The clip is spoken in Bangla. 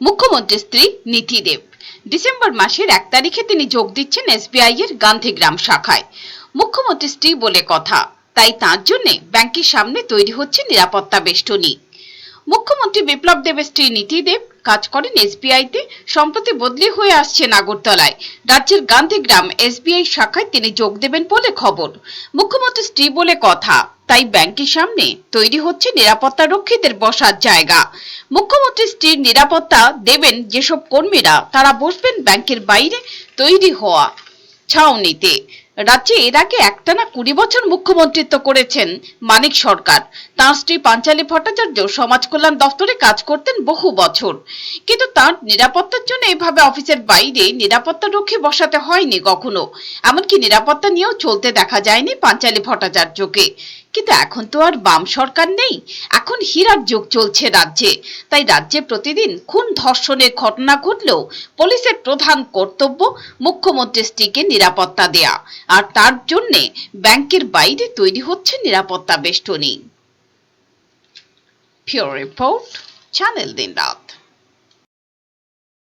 মুখ্যমন্ত্রীর স্ত্রী নীতি দেব। ডিসেম্বর মাসের এক তারিখে তিনি যোগ দিচ্ছেন এসবিআই এর গান্ধীগ্রাম শাখায়। মুখ্যমন্ত্রী স্ত্রী বলে কথা। তাই তার জন্য ব্যাংকের সামনে তৈরি হচ্ছে নিরাপত্তা বেষ্টনী। মুখ্যমন্ত্রী বিপ্লব দেবের স্ত্রী নীতি দেব কাজ করেন এসবিআই তে, সম্প্রতি বদলি হয়ে আসছেন আগরতলায়। রাজ্যের গান্ধীগ্রাম এসবিআই শাখায় তিনি যোগ দেবেন বলে খবর। মুখ্যমন্ত্রী স্ত্রী বলে কথা। তাই ব্যাংকের সামনে তৈরি হচ্ছে নিরাপত্তা রক্ষীদের বসার জায়গা। মুখ্যমন্ত্রী স্ত্রীর নিরাপত্তা দেবেন যেসব কর্মীরা, তারা বসবেন ব্যাংকের বাইরে তৈরি হওয়া ছাউনিতে। রাজ্যে এর আগে একটানা কুড়ি বছর মুখ্যমন্ত্রিত্ব করেছেন মানিক সরকার। তাঁর স্ত্রী পাঞ্চালী ভট্টাচার্য সমাজ কল্যাণ দফতরে কাজ করতেন বহু বছর। কিন্তু তার নিরাপত্তার জন্য এভাবে অফিসের বাইরে নিরাপত্তা রক্ষী বসাতে হয়নি কখনো। এমনকি নিরাপত্তা নিয়েও চলতে দেখা যায়নি পাঞ্চালী ভট্টাচার্যকে। কিন্তু এখন তো আর বাম সরকার নেই। এখন হীরার যুগ চলছে রাজ্যে। তাই রাজ্যে প্রতিদিন খুন ধর্ষণের ঘটনা ঘটলেও পুলিশের প্রধান কর্তব্য মুখ্যমন্ত্রী স্ত্রীকে নিরাপত্তা দেয়া। আর তার জন্য ব্যাংকের বাইরে তৈরি হচ্ছে নিরাপত্তা বেষ্টনী। পিওর রিপোর্ট, চ্যানেল দিন রাত